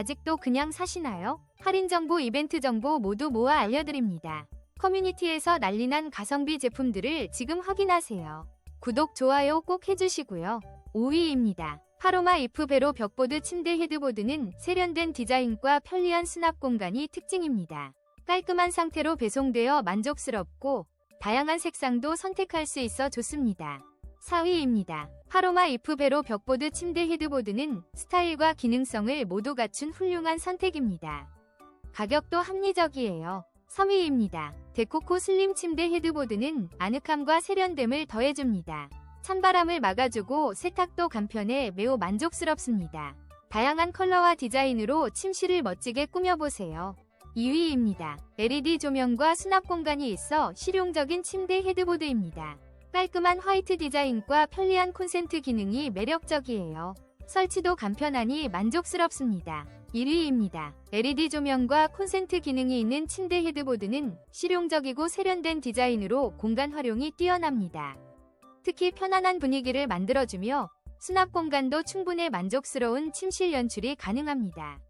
아직도 그냥 사시나요? 할인 정보, 이벤트 정보 모두 모아 알려드립니다. 커뮤니티에서 난리난 가성비 제품들을 지금 확인하세요. 구독, 좋아요 꼭 해주시고요. 5위입니다. 파로마 이프 베로 벽보드 침대 헤드보드는 세련된 디자인과 편리한 수납 공간이 특징입니다. 깔끔한 상태로 배송되어 만족스럽고 다양한 색상도 선택할 수 있어 좋습니다. 4위입니다. 파로마 이프 베로 벽보드 침대 헤드보드는 스타일과 기능성을 모두 갖춘 훌륭한 선택입니다. 가격도 합리적이에요. 3위입니다. 데코코 슬림 침대 헤드보드는 아늑함과 세련됨을 더해줍니다. 찬바람을 막아주고 세탁도 간편해 매우 만족스럽습니다. 다양한 컬러와 디자인으로 침실을 멋지게 꾸며보세요. 2위입니다. LED 조명과 수납 공간이 있어 실용적인 침대 헤드보드입니다. 깔끔한 화이트 디자인과 편리한 콘센트 기능이 매력적이에요. 설치도 간편하니 만족스럽습니다. 1위입니다. LED 조명과 콘센트 기능이 있는 침대 헤드보드는 실용적이고 세련된 디자인으로 공간 활용이 뛰어납니다. 특히 편안한 분위기를 만들어주며 수납 공간도 충분해 만족스러운 침실 연출이 가능합니다.